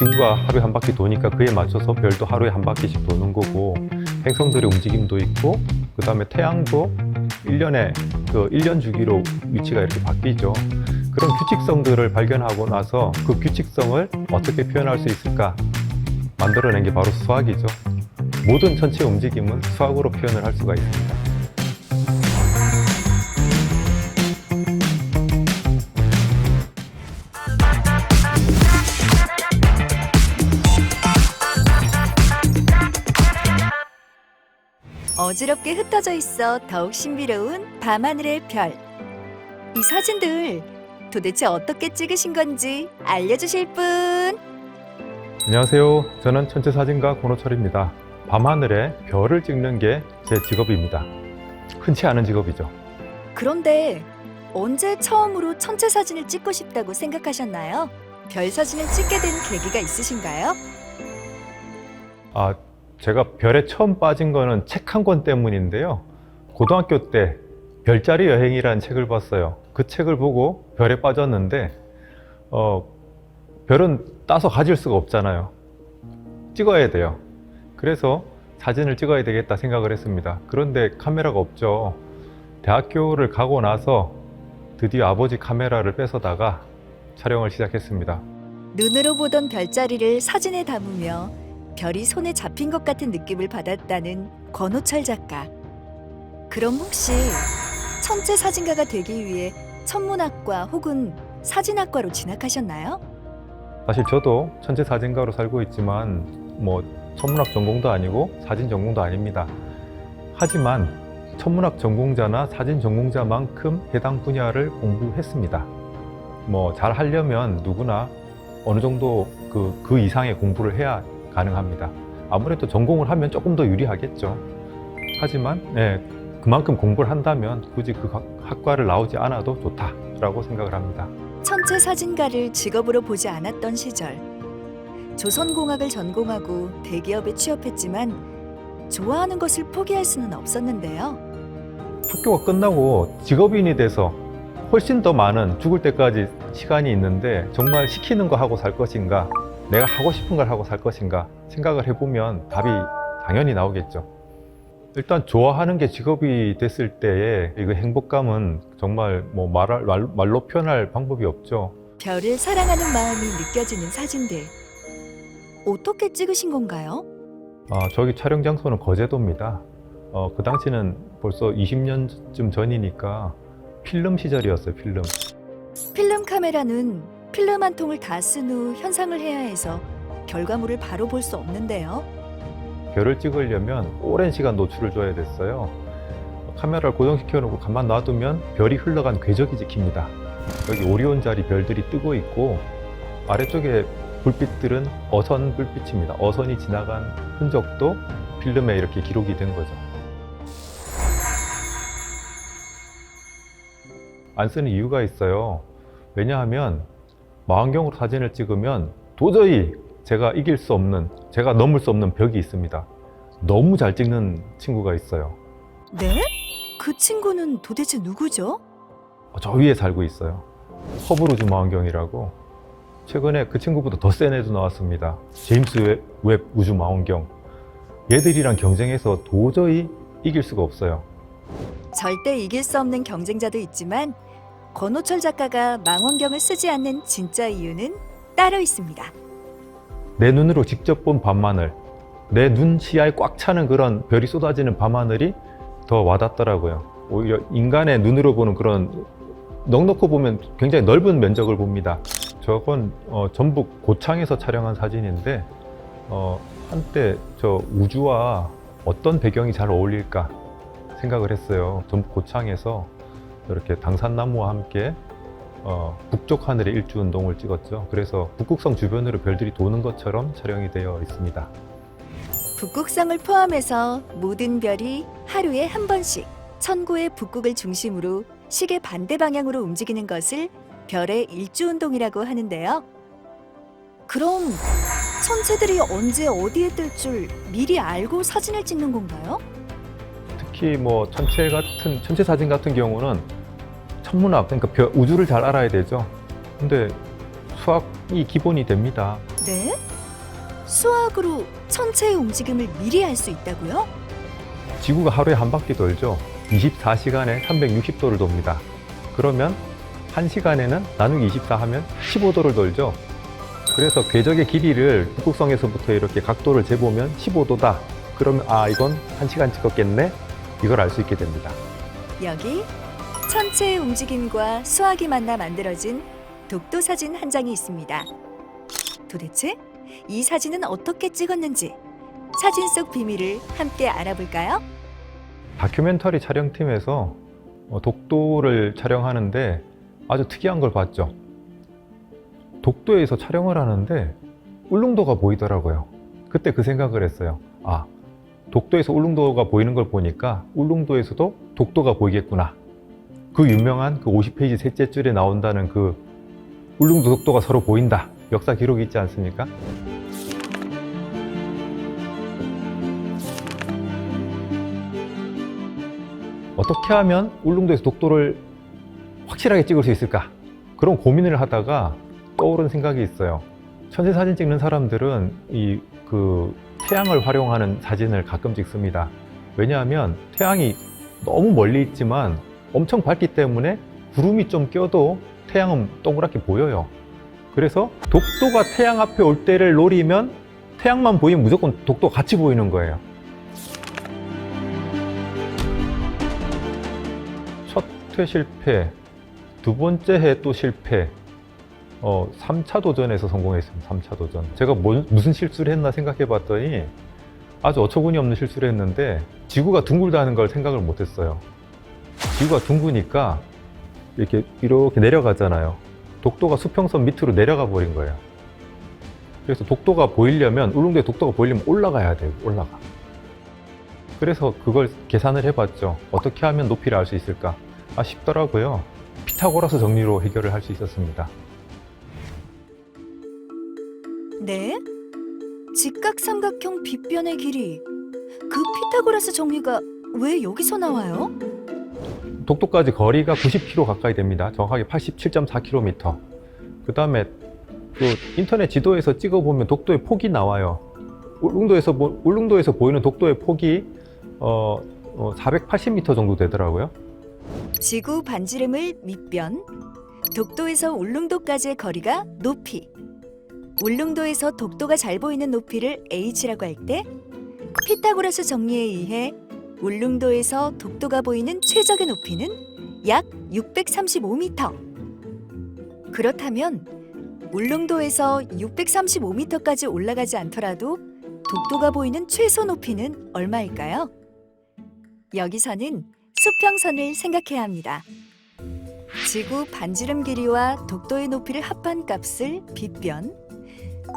지구가 하루에 한 바퀴 도니까 그에 맞춰서 별도 하루에 한 바퀴씩 도는 거고 행성들의 움직임도 있고 그 다음에 태양도 1년에 그 1년 주기로 위치가 이렇게 바뀌죠. 그런 규칙성들을 발견하고 나서 그 규칙성을 어떻게 표현할 수 있을까 만들어낸 게 바로 수학이죠. 모든 천체 움직임은 수학으로 표현을 할 수가 있습니다. 어지럽게 흩어져 있어 더욱 신비로운 밤하늘의 별. 이 사진들 도대체 어떻게 찍으신 건지 알려주실 분? 안녕하세요. 저는 천체 사진가 권호철입니다. 밤하늘에 별을 찍는 게 제 직업입니다. 흔치 않은 직업이죠. 그런데 언제 처음으로 천체 사진을 찍고 싶다고 생각하셨나요? 별 사진을 찍게 된 계기가 있으신가요? 아, 제가 별에 처음 빠진 거는 책 한 권 때문인데요. 고등학교 때 별자리 여행이라는 책을 봤어요. 그 책을 보고 별에 빠졌는데, 어, 별은 따서 가질 수가 없잖아요. 찍어야 돼요. 그래서 사진을 찍어야 되겠다 생각을 했습니다. 그런데 카메라가 없죠. 대학교를 가고 나서 드디어 아버지 카메라를 뺏어다가 촬영을 시작했습니다. 눈으로 보던 별자리를 사진에 담으며 별이 손에 잡힌 것 같은 느낌을 받았다는 권호철 작가. 그럼 혹시 천체 사진가가 되기 위해 천문학과 혹은 사진학과로 진학하셨나요? 사실 저도 천체 사진가로 살고 있지만 뭐 천문학 전공도 아니고 사진 전공도 아닙니다. 하지만 천문학 전공자나 사진 전공자만큼 해당 분야를 공부했습니다. 뭐 잘 하려면 누구나 어느 정도 그, 그 이상의 공부를 해야 가능합니다. 아무래도 전공을 하면 조금 더 유리하겠죠. 하지만 예, 그만큼 공부를 한다면 굳이 그 학- 학과를 나오지 않아도 좋다라고 생각을 합니다. 천체 사진가를 직업으로 보지 않았던 시절. 조선공학을 전공하고 대기업에 취업했지만 좋아하는 것을 포기할 수는 없었는데요. 학교가 끝나고 직업인이 돼서 훨씬 더 많은 죽을 때까지 시간이 있는데 정말 시키는 거 하고 살 것인가 내가 하고 싶은 걸 하고 살 것인가 생각을 해보면 답이 당연히 나오겠죠. 일단 좋아하는 게 직업이 됐을 때의 그 행복감은 정말 뭐 말할, 말, 말로 표현할 방법이 없죠. 별을 사랑하는 마음이 느껴지는 사진들. 어떻게 찍으신 건가요? 아, 저기 촬영 장소는 거제도입니다. 어, 그 당시는 벌써 20년쯤 전이니까 필름 시절이었어요, 필름. 필름 카메라는 필름 한 통을 다 쓴 후 현상을 해야 해서 결과물을 바로 볼 수 없는데요. 별을 찍으려면 오랜 시간 노출을 줘야 됐어요. 카메라를 고정시켜 놓고 가만 놔두면 별이 흘러간 궤적이 찍힙니다. 여기 오리온 자리 별들이 뜨고 있고 아래쪽에 불빛들은 어선 불빛입니다. 어선이 지나간 흔적도 필름에 이렇게 기록이 된 거죠. 안 쓰는 이유가 있어요. 왜냐하면 망원경으로 사진을 찍으면 도저히 제가 이길 수 없는, 제가 넘을 수 없는 벽이 있습니다. 너무 잘 찍는 친구가 있어요. 네? 그 친구는 도대체 누구죠? 저 위에 살고 있어요. 우주 망원경이라고. 최근에 그 친구보다 더 센 애도 나왔습니다. 제임스 웹, 웹 우주 망원경. 얘들이랑 경쟁해서 도저히 이길 수가 없어요. 절대 이길 수 없는 경쟁자도 있지만 권호철 작가가 망원경을 쓰지 않는 진짜 이유는 따로 있습니다. 내 눈으로 직접 본 밤하늘, 내 눈 시야에 꽉 차는 그런 별이 쏟아지는 밤하늘이 더 와닿더라고요. 오히려 인간의 눈으로 보는 그런 넉넉히 보면 굉장히 넓은 면적을 봅니다. 저건 어, 전북 고창에서 촬영한 사진인데 어, 한때 저 우주와 어떤 배경이 잘 어울릴까 생각을 했어요. 전북 고창에서 이렇게 당산나무와 함께 어, 북쪽 하늘의 일주 운동을 찍었죠. 그래서 북극성 주변으로 별들이 도는 것처럼 촬영이 되어 있습니다. 북극성을 포함해서 모든 별이 하루에 한 번씩 천고의 북극을 중심으로 시계 반대 방향으로 움직이는 것을 별의 일주 운동이라고 하는데요. 그럼 천체들이 언제 어디에 뜰 줄 미리 알고 사진을 찍는 건가요? 특히 뭐 천체 같은 천체 사진 같은 경우는 천문학 그러니까 별, 우주를 잘 알아야 되죠. 근데 수학이 기본이 됩니다. 네? 수학으로 천체의 움직임을 미리 알 수 있다고요? 지구가 하루에 한 바퀴 돌죠. 24시간에 360도를 돕니다. 그러면 1시간에는 나누기 24 하면 15도를 돌죠. 그래서 궤적의 길이를 북극성에서부터 이렇게 각도를 재보면 15도다. 그러면 아 이건 1시간 찍었겠네. 이걸 알 수 있게 됩니다. 여기 천체의 움직임과 수학이 만나 만들어진 독도 사진 한 장이 있습니다. 도대체 이 사진은 어떻게 찍었는지 사진 속 비밀을 함께 알아볼까요? 다큐멘터리 촬영팀에서 어, 독도를 촬영하는데 아주 특이한 걸 봤죠. 독도에서 촬영을 하는데 울릉도가 보이더라고요. 그때 그 생각을 했어요. 아, 독도에서 울릉도가 보이는 걸 보니까 울릉도에서도 독도가 보이겠구나. 그 유명한 그 50페이지 셋째 줄에 나온다는 그 울릉도 독도가 서로 보인다. 역사 기록이 있지 않습니까? 어떻게 하면 울릉도에서 독도를 확실하게 찍을 수 있을까? 그런 고민을 하다가 떠오른 생각이 있어요. 천체 사진 찍는 사람들은 이그 태양을 활용하는 사진을 가끔 찍습니다. 왜냐하면 태양이 너무 멀리 있지만 엄청 밝기 때문에 구름이 좀 껴도 태양은 동그랗게 보여요. 그래서 독도가 태양 앞에 올 때를 노리면 태양만 보이면 무조건 독도가 같이 보이는 거예요. 첫 회 실패, 두 번째 해 또 실패, 어, 3차 도전에서 성공했습니다. 3차 도전. 제가 뭐- 무슨 실수를 했나 생각해 봤더니 아주 어처구니 없는 실수를 했는데 지구가 둥글다는 걸 생각을 못 했어요. 지구가 둥그니까 이렇게 이렇게 내려가잖아요. 독도가 수평선 밑으로 내려가 버린 거예요. 그래서 독도가 보이려면 울릉도에 독도가 보이려면 올라가야 돼요. 올라가. 그래서 그걸 계산을 해봤죠. 어떻게 하면 높이를 알 수 있을까? 아 쉽더라고요. 피타고라스 정리로 해결을 할 수 있었습니다. 네? 직각삼각형 빗변의 길이 그 피타고라스 정리가 왜 여기서 나와요? 독도까지 거리가 90km 가까이 됩니다. 정확하게 87.4km. 그 다음에 그 인터넷 지도에서 찍어보면 독도의 폭이 나와요. 울릉도에서, 보- 울릉도에서 보이는 독도의 폭이 어, 480m 정도 되더라고요. 지구 반지름을 밑변, 독도에서 울릉도까지의 거리가 높이, 울릉도에서 독도가 잘 보이는 높이를 h라고 할 때 피타고라스 정리에 의해 울릉도에서 독도가 보이는 최적의 높이는 약 635m. 그렇다면 울릉도에서 635m까지 올라가지 않더라도 독도가 보이는 최소 높이는 얼마일까요? 여기서는 수평선을 생각해야 합니다. 지구 반지름 길이와 독도의 높이를 합한 값을 빗변,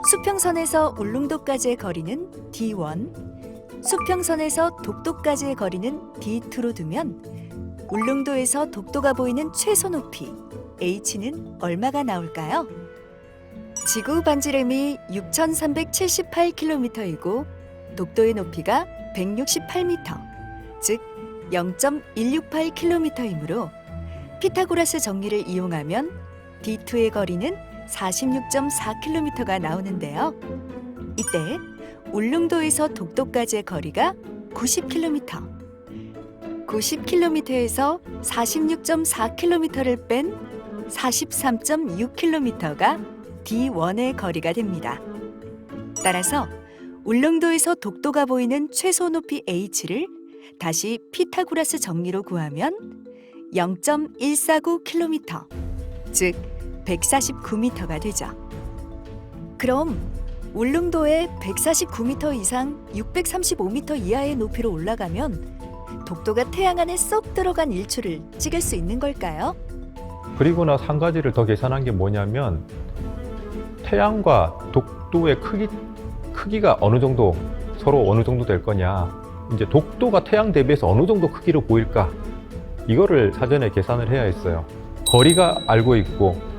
수평선에서 울릉도까지의 거리는 D1, 수평선에서 독도까지의 거리는 D2로 두면 울릉도에서 독도가 보이는 최소 높이 H는 얼마가 나올까요? 지구 반지름이 6,378km이고 독도의 높이가 168m, 즉 0.168km이므로 피타고라스 정리를 이용하면 D2의 거리는 46.4km가 나오는데요. 이때 울릉도에서 독도까지의 거리가 90km. 90km에서 46.4km를 뺀 43.6km가 D1의 거리가 됩니다. 따라서 울릉도에서 독도가 보이는 최소 높이 H를 다시 피타고라스 정리로 구하면 0.149km, 즉 149m가 되죠. 그럼 울릉도에 149m 이상 635m 이하의 높이로 올라가면 독도가 태양 안에 쏙 들어간 일출을 찍을 수 있는 걸까요? 그리고 나서 한 가지를 더 계산한 게 뭐냐면 태양과 독도의 크기, 크기가 어느 정도 서로 어느 정도 될 거냐 이제 독도가 태양 대비해서 어느 정도 크기로 보일까 이거를 사전에 계산을 해야 했어요 거리가 알고 있고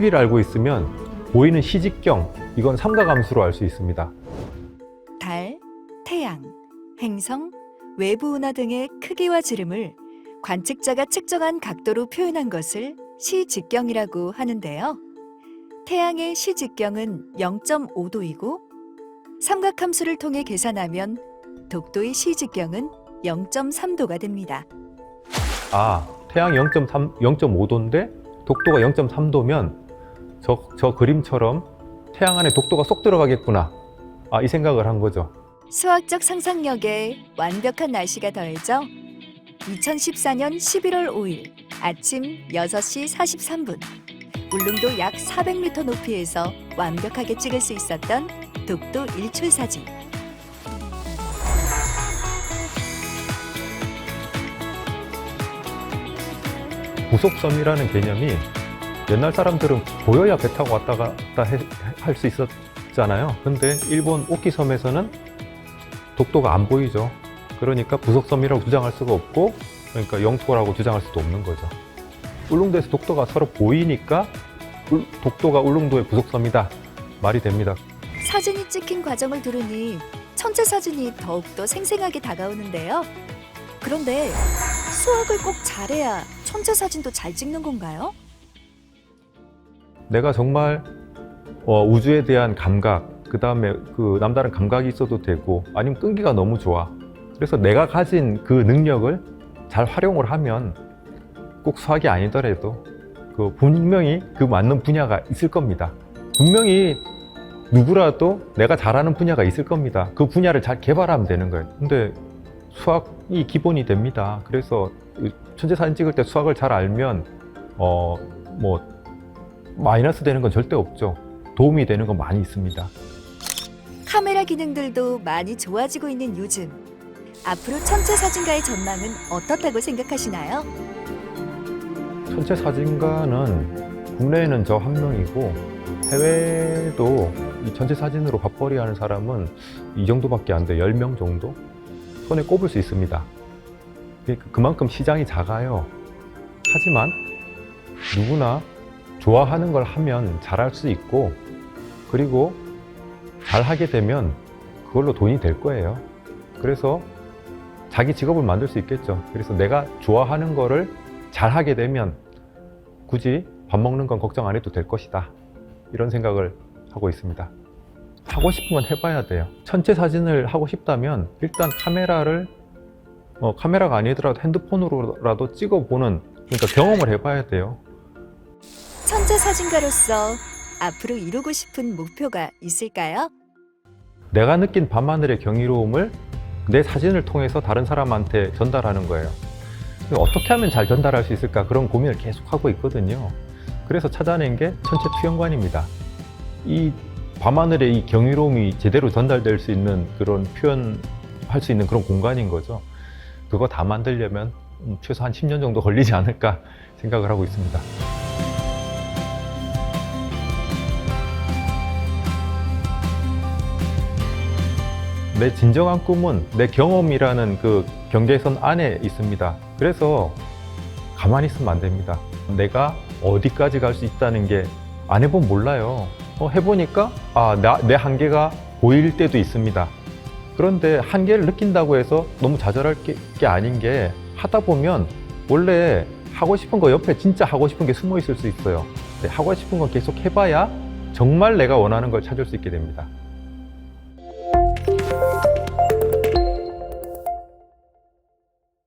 크기를 알고 있으면 보이는 시직경 이건 삼각함수로 알 수 있습니다 달, 태양, 행성, 외부 운하 등의 크기와 지름을 관측자가 측정한 각도로 표현한 것을 시직경이라고 하는데요. 태양의 시직경은 0.5도이고 삼각함수를 통해 계산하면 독도의 시직경은 0.3도가 됩니다. 아, 태양이 0.3, 0.5도인데 독도가 0.3도면 저, 저 그림처럼 태양 안에 독도가 쏙 들어가겠구나. 아, 이 생각을 한 거죠. 수학적 상상력에 완벽한 날씨가 더해져 2014년 11월 5일 아침 6시 43분 울릉도 약 400m 높이에서 완벽하게 찍을 수 있었던 독도 일출 사진. 부속섬이라는 개념이 옛날 사람들은 보여야 배 타고 왔다 갔다 할 수 있었잖아요. 근데 일본 오키섬에서는 독도가 안 보이죠. 그러니까 부속섬이라고 주장할 수가 없고, 그러니까 영토라고 주장할 수도 없는 거죠. 울릉도에서 독도가 서로 보이니까 울- 독도가 울릉도의 부속섬이다 말이 됩니다. 사진이 찍힌 과정을 들으니 천체 사진이 더욱더 생생하게 다가오는데요. 그런데 수학을 꼭 잘해야 천체 사진도 잘 찍는 건가요? 내가 정말 어, 우주에 대한 감각, 그 다음에 그 남다른 감각이 있어도 되고, 아니면 끈기가 너무 좋아. 그래서 내가 가진 그 능력을 잘 활용을 하면 꼭 수학이 아니더라도 그 분명히 그 맞는 분야가 있을 겁니다. 분명히 누구라도 내가 잘하는 분야가 있을 겁니다. 그 분야를 잘 개발하면 되는 거예요. 근데 수학이 기본이 됩니다. 그래서 천체 사진 찍을 때 수학을 잘 알면 어뭐 마이너스 되는 건 절대 없죠. 도움이 되는 건 많이 있습니다. 카메라 기능들도 많이 좋아지고 있는 요즘. 앞으로 천체 사진가의 전망은 어떻다고 생각하시나요? 천체 사진가는 국내에는 저 한 명이고 해외도 이 천체 사진으로 밥벌이 하는 사람은 이 정도밖에 안 돼. 10명 정도? 손에 꼽을 수 있습니다. 그러니까 그만큼 시장이 작아요. 하지만 누구나 좋아하는 걸 하면 잘할 수 있고 그리고 잘 하게 되면 그걸로 돈이 될 거예요. 그래서 자기 직업을 만들 수 있겠죠. 그래서 내가 좋아하는 거를 잘 하게 되면 굳이 밥 먹는 건 걱정 안 해도 될 것이다. 이런 생각을 하고 있습니다. 하고 싶은 건 해봐야 돼요. 천체 사진을 하고 싶다면 일단 카메라를 어, 카메라가 아니더라도 핸드폰으로라도 찍어보는 그러니까 경험을 해봐야 돼요. 천체 사진가로서 앞으로 이루고 싶은 목표가 있을까요? 내가 느낀 밤하늘의 경이로움을 내 사진을 통해서 다른 사람한테 전달하는 거예요. 어떻게 하면 잘 전달할 수 있을까 그런 고민을 계속 하고 있거든요. 그래서 찾아낸 게 천체 투영관입니다. 이 밤하늘의 이 경이로움이 제대로 전달될 수 있는 그런 표현할 수 있는 그런 공간인 거죠. 그거 다 만들려면 음, 최소 한 10년 정도 걸리지 않을까 생각을 하고 있습니다. 내 진정한 꿈은 내 경험이라는 그 경계선 안에 있습니다. 그래서 가만히 있으면 안 됩니다. 내가 어디까지 갈 수 있다는 게 안 해보면 몰라요. 어, 해보니까 아, 나, 내 한계가 보일 때도 있습니다. 그런데 한계를 느낀다고 해서 너무 좌절할 게, 게 아닌 게 하다 보면 원래 하고 싶은 거 옆에 진짜 하고 싶은 게 숨어 있을 수 있어요. 네, 하고 싶은 거 계속 해봐야 정말 내가 원하는 걸 찾을 수 있게 됩니다.